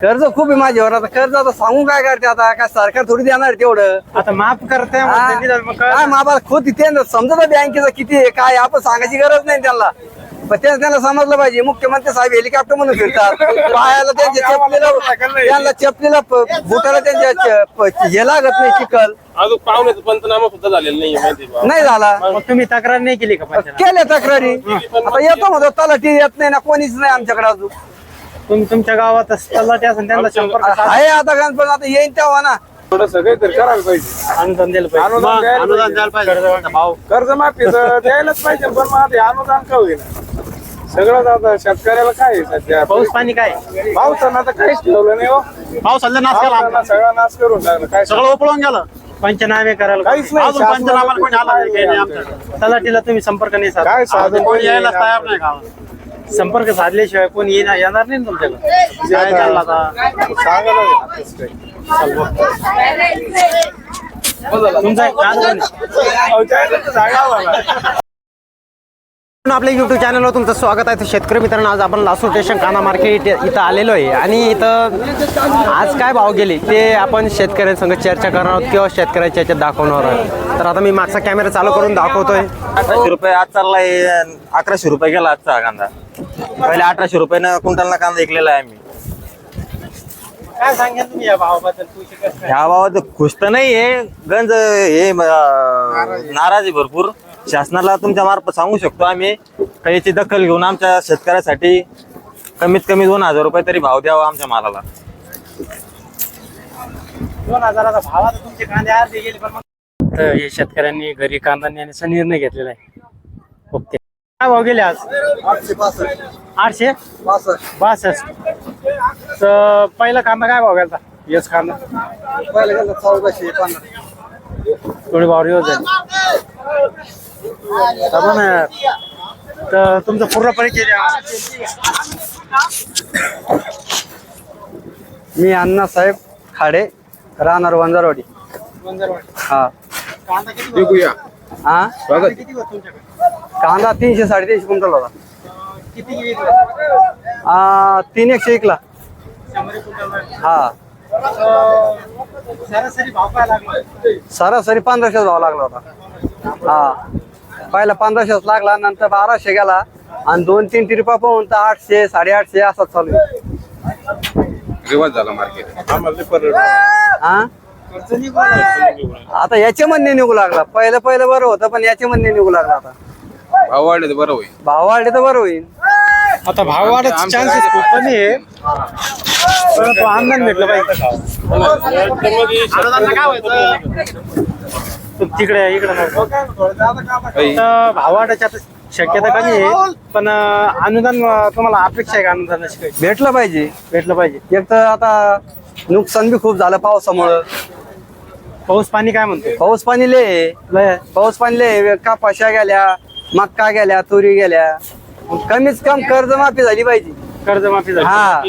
कर्ज खूप आहे माझ्यावर. आता कर्ज आता सांगू काय करते आता? काय सरकार थोडी देणार तेवढं. आता माफ करते म्हणते निदान मग काय काय? मापाला खोत ते समजत बँकेचं किती आहे काय आहे, आपण सांगायची गरज नाही त्यांना. पण तेच त्यांना समजलं पाहिजे. मुख्यमंत्री साहेब हेलिकॉप्टर म्हणून फिरतात. पायाला त्यांच्या चपलीला त्यांना चपलीला प- बुटाला त्यांच्या च- प- हे लागत नाही चिकल अजून पाहुण्याचा पंचनामा सुद्धा झालेला नाही माहिती आहे का? नाही झाला. मग तुम्ही तक्रार नाही केली का पंचायत केल्या तक्रारी. आता येतो म्हणतो तलाठी येत नाही ना कोणीच नाही आमच्याकडे अजून. तुम्ही तुमच्या गावात तलाठी असेल त्यांना संपर्क साधा. आहे आता गणपती आता येईन तेव्हा ना. थोडं सगळे तर करायला पाहिजे. अनुदान दिलं पाहिजे. अनुदान मग द्यायला अनुदान द्यायला पाहिजे. कर्जमाफी. भाव. कर्जमाफी तर द्यायलाच पाहिजे पण मग आता हे अनुदान का होईना? सगळंच आता शेतकऱ्याला काय आहे सध्या? पाऊस पाणी काय? पावसानं आता काहीच ठेवलं नाही हो. नाश केला पावसानं सगळा नाश करून टाकला. काय सगळं उपळून गेलं. पंचनामे करायला काहीच नाही. अजून पंचनामा कोणी आला नाही काही नाही आमच्याकडे पाहिजे. तलाठीला तुम्ही संपर्क नाही साधा काय साधन कोणी यायला तयार नाही गावात. संपर्क साधल्याशिवाय कोणी येणार येणार नाही ना तुमच्याकडे? काय चाललं आता? तुमचा एक कान कोण आहे? आपल्या युट्यूब चॅनलवर तुमचं स्वागत आहे. तर शेतकरी मित्रांनो आज आपण लासूर स्टेशन कांदा मार्केट इथं आलेलो आहे. आणि इथं आज काय भाव गेले ते आपण शेतकऱ्यांसंग चर्चा करणार आहोत किंवा शेतकऱ्याच्या याच्यात दाखवणार आहोत. तर आता मी मागचा कॅमेरा चालू करून दाखवतोय. अठराशे रुपये आज चाललाय अकराशे रुपये गेला आजचा हा कांदा. पहिले अठराशे रुपयानं क्विंटलला कांदा ऐकलेला आहे आम्ही. काय सांगेल तुम्ही या भावाबद्दल? खुशी कसं काय? ह्या बाबत खुश तर नाहीये गंज हे नाराज. आहे भरपूर. शासनाला तुमच्या मार्फत सांगू शकतो आम्ही. काही याची दखल घेऊन आमच्या शेतकऱ्यासाठी कमीत कमी दोन हजार रुपये तरी भाव द्यावा आमच्या मालाला. दोन हजाराचा भाव आता तुमचे कांदे अर्धे गेले पण मग तर हे शेतकऱ्यांनी घरी कांदा नेण्याचा निर्णय घेतलेला आहे. ओके. काय भाव गेले आज? आठशे बासष्ट. तर पहिला कांदा काय भाव गेला येस कांदा. थोडी भाव रिवर्स झाली. तर यार. तर तुमचा पूर्ण परिचय द्या. मी अण्णासाहेब खाडे राहणार वंजारवाडी. हा. कांदा किती हा? किती होता तुमच्याकडे? कांदा तीनशे साडेतीनशे क्विंटल होता. किती विकला आ, तीन एकशे एकला शंभर एक क्विंटल हा. सरासरी भाव काय लागला सरासरी पंधराशेच भाव लागला होता. हा. पहिला पंधराशेच लागला नंतर बाराशे गेला आणि दोन तीन ट्रिपा पाहून तर आठशे साडेआठशे असा चालू आहे. रिवाज झाला मार्केट आम्हाला हा? आता याचे म्हणणे निघू लागला. पहिलं पहिलं बरं होतं पण याचे म्हणणे निघू लागला आता. भाव वाढले तर बरं होईल. भाव वाढले तर बरं होईल. आता भाव वाढायचे चान्सेस खूप कमी आहे. परंतु आनंद भेटलं पाहिजे. तू तिकडे इकडे भाव वाढायची आता शक्यता कमी आहे. पण अनुदान तुम्हाला अपेक्षा आहे का अनुदानाची काही? भेटलं पाहिजे. भेटलं पाहिजे. एक तर आता नुकसान बी खूप झालं पावसामुळं. पाऊस पाणी काय म्हणतो पाऊस पाणी ले आहे. लय पाऊस पाणी लय कापाशा गेल्या. मक्का गेल्या तुरी गेल्या. कमीच कम कर्जमाफी झाली पाहिजे. कर्जमाफी झाली. हा.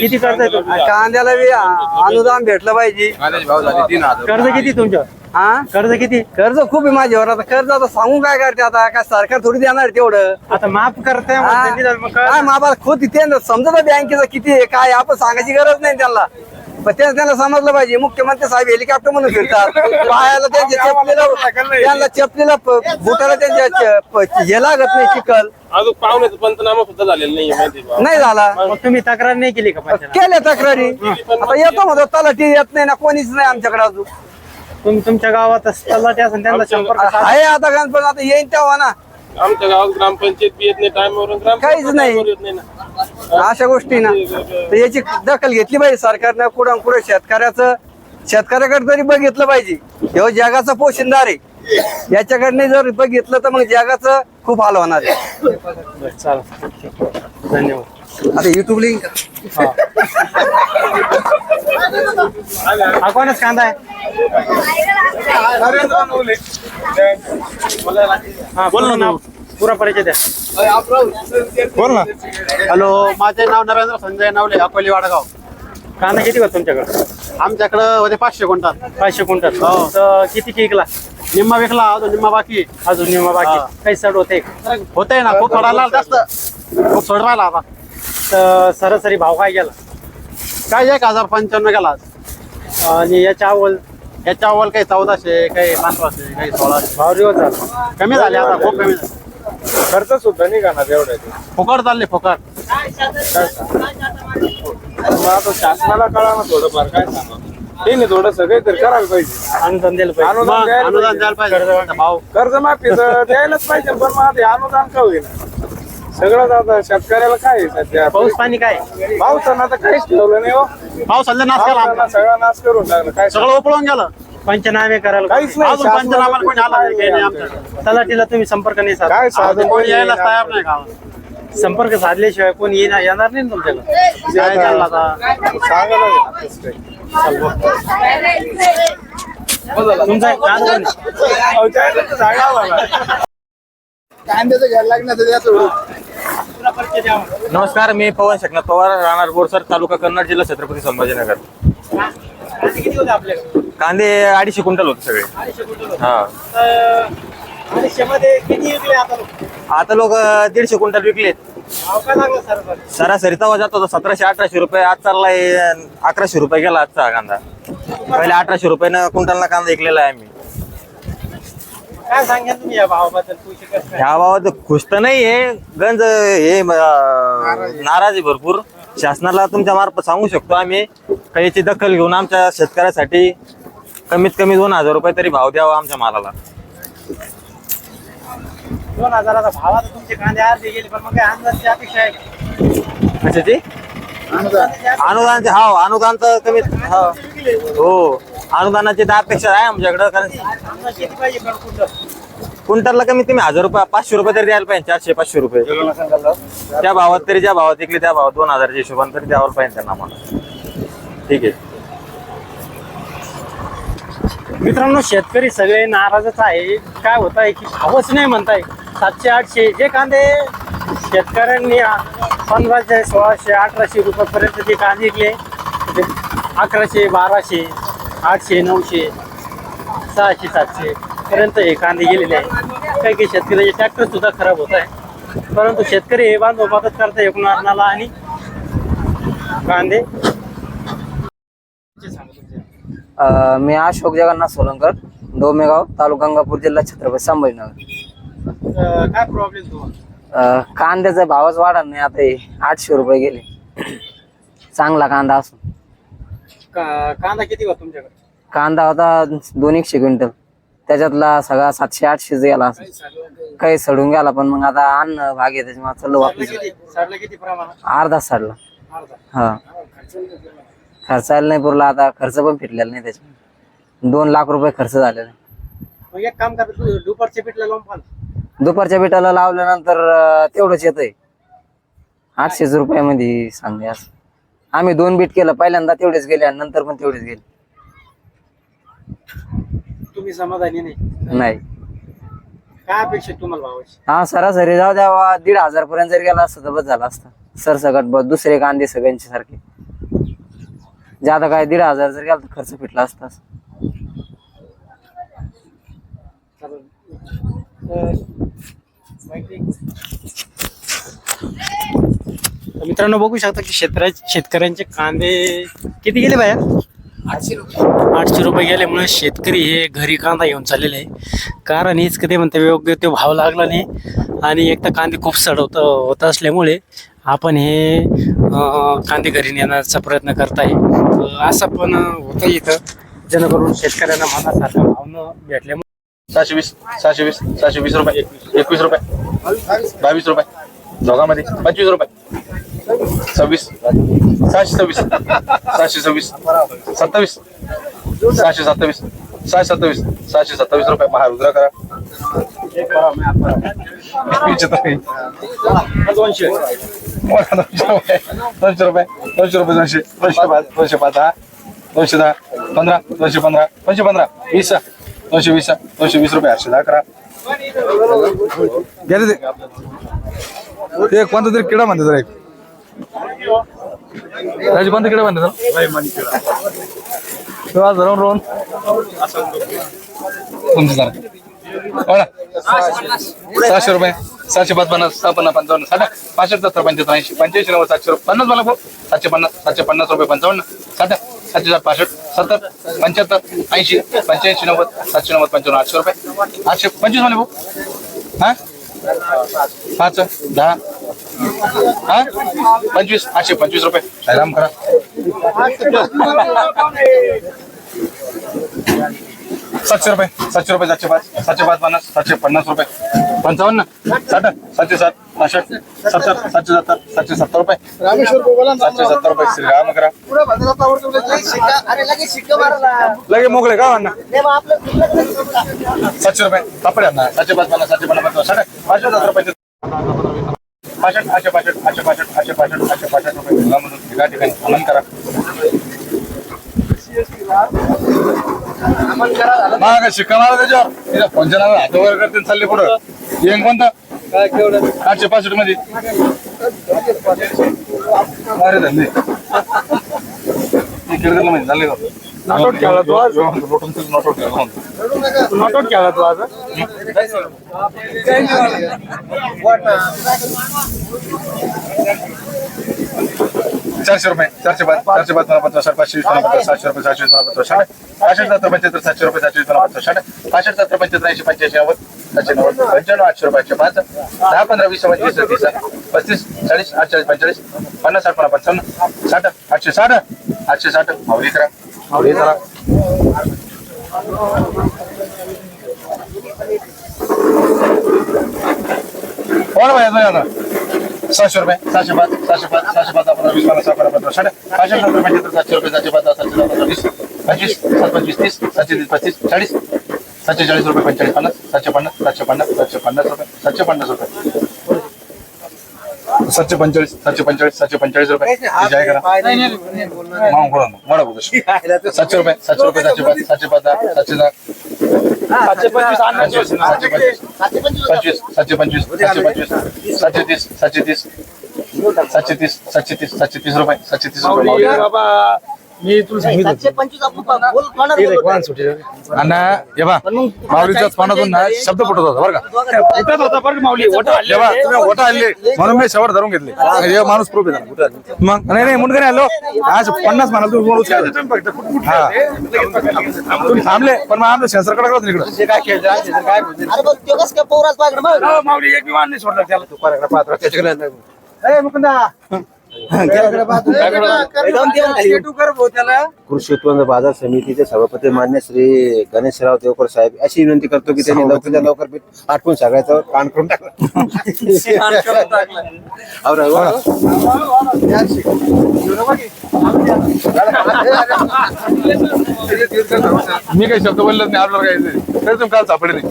किती कर्ज आहे तुमचं? कांद्याला बी अनुदान भेटलं पाहिजे. कांद्याचे भाव झाले तीन हजार. कर्ज किती तुमचं? हा? कर्ज किती? कर्ज खूप आहे माझ्यावर. आता कर्ज आता सांगू काय करते आता? काय सरकार थोडी देणार तेवढं. आता माफ करते हा? म्हणते निदान मग काय काय? मापाला खोत ते समजत बँकेचं किती आहे काय आहे, आपण सांगायची गरज नाही त्यांना. पण तेच त्यांना समजलं पाहिजे. मुख्यमंत्री साहेब हेलिकॉप्टर म्हणून फिरतात. पायाला त्यांच्या चपलीला त्यांना चपलीला बुटाला त्यांच्या हे लागत नाही चिकल अजून पाहुण्याचा पंचनामा सुद्धा झालेला नाही? नाही झाला. मग तुम्ही तक्रार नाही केली का पंचायत केल्या तक्रारी. आता येतो म्हणतो तलाठी येत नाही ना कोणीच नाही आमच्याकडे अजून. तुमच्या गावात तलाठी असेल त्यांना संपर्क साधा. आहे आता गणपती आता येईन तेव्हा ना. आमच्या गावात ग्रामपंचायत बी येत नाही टाइमवर काहीच नाही. अशा गोष्टी ना. तर याची दखल घेतली पाहिजे सरकारनं कुठं कुठं शेतकऱ्याचं शेतकऱ्याकडे तरी बघितलं पाहिजे ह्यो जगाचा पोशिंदार आहे. याच्याकडनं जर बघितलं तर मग जगाचं खूप हाल होणार आहे. चालेल. धन्यवाद. आता युट्यूब लिंक हा. कोणच कांदा आहे? हा बोल ना पुरा परिचय द्या. बोल ना. हॅलो माझे नाव नरेंद्र संजय नावले अकोली वाडगाव. कांदा किती होता तुमच्याकडे? आमच्याकडं होते पाचशे क्विंटल. पाचशे क्विंटल. हो. तर किती किकला निम्मा विकला अजून निम्मा बाकी. अजून निमा बाकी. काही सड होते होतंय ना खूप सोडायला जास्त. खूप सोड राहिला आता. तर सरासरी भाव काय गेला? काय एक हजार पंच्याण्णव गेला आज. आणि याच्या अव्वल? याच्या अव्वल काही चौदाशे काही पंधराशे काही सोळाशे. भाव दिवस झाला. कमी झाले आता खूप कमी झाले. खर्च सुद्धा निघाणार एवढ्या ते. फुकट चालले फुकट. मग आता शासनाला कळा ना थोडंफार काय सांगा? ते नाही थोडं काहीतरी करायला पाहिजे. अनुदान दिलं पाहिजे. अनुदान द्यायला अनुदान द्यायला पाहिजे. भाव कर्जमाफी तर द्यायलाच पाहिजे पण मग आता हे अनुदान का होईना? सगळं आता शेतकऱ्याला काय आहे सध्या? पाऊस पाणी काय? पावसानं आता काहीच ठेवलं नाही हो. भाव सध्या नाश केला पावसानं. सगळा नाश करून टाकलं. काय सगळं उपळून गेलं. पंचनामे करायला काहीच नाही. अजून पंचनामाला कोणी आला नाही, काही नाही आमच्याकडे. तलाठीला तुम्ही संपर्क नाही साधला. काय साधन? कोणी यायला तयार नाही गावात. संपर्क साधल्याशिवाय कोणी येणार येणार नाही ना तुमच्याकडे? काय चाललं आता काय. तुमचा एक कान कोण? अहो, त्याला तर सांगावं लागलं. नमस्कार मी पवन शकनाथ पवार राहणार बोरसर तालुका कन्नड जिल्हा छत्रपती संभाजीनगर. कांदे किती होते आपल्याकडे? कांदे अडीचशे क्विंटल होते सगळे. अडीचशे क्विंटल होते. हा. तर अडीचशे मध्ये किती विकले आता लोक? आता लोक दीडशे क्विंटल विकलेत. भाव काय लागला सर सर सरासरी तवा जात होता सतराशे अठराशे रुपये. आज चाललाय अकराशे रुपये गेला आजचा हा कांदा. पहिले अठराशे रुपयानं क्विंटलला कांदा विकलेला आहे आम्ही. काय सांगेल तुम्ही या भावाबद्दल? खुशी कसं काय? ह्या बाबत खुश तर नाहीये गंज हे नाराज. आहे भरपूर. शासनाला तुमच्या मार्फत सांगू शकतो आम्ही. काही याची दखल घेऊन आमच्या शेतकऱ्यासाठी कमीत कमी दोन हजार रुपये तरी भाव द्यावा आमच्या मालाला. दोन हजाराचा भाव आता तुमचे कांदे अर्धे गेले पण मग काय अंदाजची अपेक्षा आहे? का? कशाची अनुदानाचे हा अनुदान तर कमीत हा. हो. अनुदानाची दहा पेक्षा आहे आमच्याकडं कारण किती पाहिजे क्विंटलला कमीत कमी हजार रुपये पाचशे रुपये तरी द्यायला पाहिजे चारशे पाचशे रुपये. त्या भावात तरी ज्या भावात विकले त्या भावात दोन हजारच्या हिशोबाने तरी द्यावं पाहिजे त्यांना आम्हाला. ठीक आहे. मित्रांनो शेतकरी सगळे नाराजच आहे. काय होत आहे की भावच नाही म्हणताय. सातशे आठशे जे कांदे शेतकऱ्यांनी पंधराशे सोळाशे अठराशे रुपयापर्यंत जे कांदे विकले अकराशे बाराशे आठशे नऊशे सहाशे सातशे पर्यंत हे कांदे गेलेले आहे काही काही शेतकऱ्याचे ट्रॅक्टर सुद्धा खराब होत आहे. परंतु शेतकरी हे बांधव मदत करता एकूणाला आणि कांदे. मी अशोक जगन्नाथ सोलंकर डोमेगाव तालुका गंगापूर जिल्हा छत्रपती संभाजीनगर. काय प्रॉब्लेम कांद्याचा भावच वाढत नाही आता हे आठशे रुपये गेले. चांगला कांदा असून. का- कांदा किती होता तुमच्याकडे? कांदा होता दोन एकशे क्विंटल. त्याच्यातला सगळा सातशे आठशेच गेला असं काही सडून गेला पण मग आता अन्न भाग आहे त्याच्यामुळे चाललो वापस. किती? सडलं किती प्रमाणात? अर्धा सडला. अर्धा. हा. खर्चायला नाही पुरला आता खर्च पण फिरलेला नाही त्याच्या दोन लाख रुपये खर्च झालेला आहे. मग एक काम करा तू दुपारच्या पीठला लावून दुपारच्या बिटाला लावल्यानंतर अं, तेवढंच येतंय. आठशेच रुपयामध्ये सांगते असं आम्ही दोन बीट केलं. पहिल्यांदा तेवढेच गेले आणि नंतर पण तेवढेच गेले. तुम्ही समाधानी नाही? नाही. काय अपेक्षा तुम्हाला भावाची? हा सरासरी जाऊ द्यावा दीड हजार पर्यंत जर गेला असतं तर बस झाला असता. सरसकट बस. दुसरे कांदे सगळ्यांचे सारखे. ज्यादा काय दीड हजार जर गेला तर खर्च फिटला असता. तर मित्रांनो बघू शकता की शेतकऱ्या शेतकऱ्यांचे कांदे किती गेले बाया? आठशे रुपये. आठशे रुपये गेल्यामुळे शेतकरी हे घरी कांदा घेऊन चाललेले आहे. कारण हेच कधी म्हणते योग्य तो भाव लागला नाही. आणि एक तर कांदे खूप सडवत होत असल्यामुळे आपण हे कांदे घरी नेण्याचा प्रयत्न करत आहे असं पण होतं इथं. जेणेकरून शेतकऱ्यांना मनासारखा भाव न भेटल्यामुळे सहाशे वीस सहाशे वीस सहाशे वीस रुपये एकवीस रुपये. बावीस रुपये. दोघांमध्ये. पंचवीस रुपये. सव्वीस. सहाशे सव्वीस. सहाशे सव्वीस. सत्तावीस. सहाशे सत्तावीस. सहाशे सत्तावीस. सहाशे सत्तावीस रुपये. महारुद्रा करा. दोनशे दोनशे रुपये. दोनशे. रुपये. दोनशे रुपये दोनशे. दोनशे पाच दोनशे पाच. दहा. दोनशे दहा. पंधरा. दोनशे पंधरा. दोनशे पंधरा. वीस. दोनशे वीस. दोनशे वीस रुपये. आठशे दहा करा. गेले ते कोणता तरी किडा म्हणतात एक त्याची कोणता किडा म्हणतात? तो आज राहून राहून. तुमचं हो ना सहाशे रुपये. सातशे पाच पन्नास सहा पन्नास पंचावन्न साठ. पाचशे सत्तर पंच्याहत्तर ऐंशी पंच्याऐंशी नव्वद सातशे रुपये. पन्नास मला भाऊ सातशे पन्नास सातशे पन्नास रुपये पंचावन्न साठ. सातशे सात पासष्ट सत्तर पंच्याहत्तर ऐंशी पंच्याऐंशी नव्वद सातशे नव्वद पंचावन्न आठशे रुपये. आठशे पंचवीस मला भाऊ हा? पाच दहा. हा? पंचवीस. आठशे पंचवीस रुपये. आराम करा. सातशे रुपये सातशे रुपये सातशे पाच सातशे पाच पन्नास सातशे पन्नास रुपये. पंचावन्न. साठ सातशे सात पासष्ट सत्तर सातशे सत्तर सातशे सत्तर रुपये सातशे सत्तर रुपये श्रीराम करा लगे मोकळे का अण्णा? सातशे रुपये. कापड ना सातशे पाच पन्नास सातशे पन्नास साठ. पाचशे सत्तर रुपये. पासष्ट आठशे पासष्ट आठशे पासष्ट आठशे पासष्ट आठशे पासष्ट रुपये. घरामधून एका ठिकाणी आनंद करा. मग शिक्का मारा त्याच्यावर. तिला पंचनामा हात वर करते चालले पुढं. येईन कोणतं आठशे पासष्टमध्ये अरे धंदे किरगलमध्ये झाले का नॉटआउट खेळला तू आज नॉटआउट केला म्हणतो. नॉटआउट खेळला तू आज चारशे रुपये चारशे पाच चारशे पाच मला पचास पाचशे वीस सातशे रुपये सातशे वीस पचास साठ पासष्ट सत्तर पंच्याहत्तर सातशे रुपये सातशे वीस पचास साठ पासष्ट सत्तर पंच्याहत्तर ऐंशी पंच्याऐंशी असे नव्वद पंच्याण्णव आठशे रुपये पाच दहा पंधरा वीस पंचवीस तीस पस्तीस चाळीस अठ्ठावीस पंचेचाळीस पन्नास साठ पन्नास पंचावन्न साठ आठशे साठ आठशे साठ माऊली करा. माऊली करा. कोण पाहिजे सहाशे रुपये सहाशे पाच सहाशे पाच सहाशे पाच आपण वीस पन्नास पंधरा पंधरा साठ पाचशे रुपये सातशे रुपये सातशे पाच सातशे दहा पंधरा वीस पंचवीस सात पंचवीस तीस सातशे तीस पस्तीस चाळीस सातशे चाळीस रुपये पंचेचाळीस पन्नास सातशे पन्नास सातशे पन्नास सातशे पन्नास रुपये सातशे पन्नास रुपये. सातशे पंचेचाळीस सातशे पंचेचाळीस सातशे पंचेचाळीस रुपये जाय करा मागून बोला मग वाढा बोलू सातशे रुपये सातशे रुपये सातशे पाच सातशे पाच दहा सातशे दहा. सातशे पंचवीस सातशे पंचवीस पंचवीस सातशे पंचवीस सातशे पंचवीस सातशे तीस सातशे तीस सातशे तीस सातशे तीस सातशे तीस रुपये सातशे तीस रुपये मी तुला सांगितलं ना शब्द फुटत होता बरं का? जेव्हा तुम्ही आणले म्हणून मी शेवट धरून घेतले. हे. माणूस प्रूफ आहे मग नाही नाही मुंडकरी आलो. आज पन्नास म्हणाल तुम्ही बोलूच काय हा. तुम्ही थांबले पण मग आमचं सेन्सरकडे इकडं काय खेळतो काय हो, माऊली एक विमान नाही सोडला त्याला. कृषी उत्पन्न बाजार समितीचे सभापती मान्य श्री गणेशराव देवकर साहेब अशी विनंती करतो की त्यांनी लवकर पीठ आटकून सगळ्याचं कान करून टाकलं और मी काही शब्द बोललो नाही आपल्याला तुम्ही काल सापडले नाही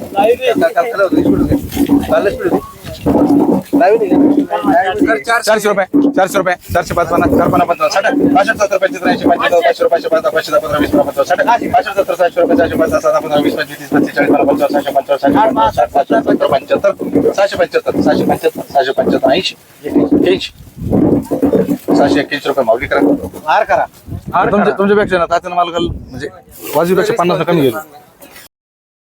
चारशे रुपये चारशे रुपये चारशे पाच पन्नास चार पन्नास पंचावन्न साठ पाचशे सत्तर पंचवीस ऐंशी पंचवीस पाचशे रुपये पाच पाचशे दहा पंधरा वीस पंधरा साठ पाचशे सत्तर सातशे रुपये सातशे पाच सहा पंधरा वीस पंचवीस तीस पस्तीस चाळीस पंचावन्न सहाशे पंचावन्न सहाशे साठ पाचशे सत्तर पंच्याहत्तर सहाशे पंच्याहत्तर सहाशे पंच्याहत्तर सहाशे पंच्याहत्तर ऐंशी ऐंशी सहाशे एक्क्याऐंशी रुपये माऊली करा. हार करा. तुमच्या तुमच्यापेक्षा ना तात्यानं मला काल म्हणजे वाजवीपेक्षा पन्नास कमी गेलो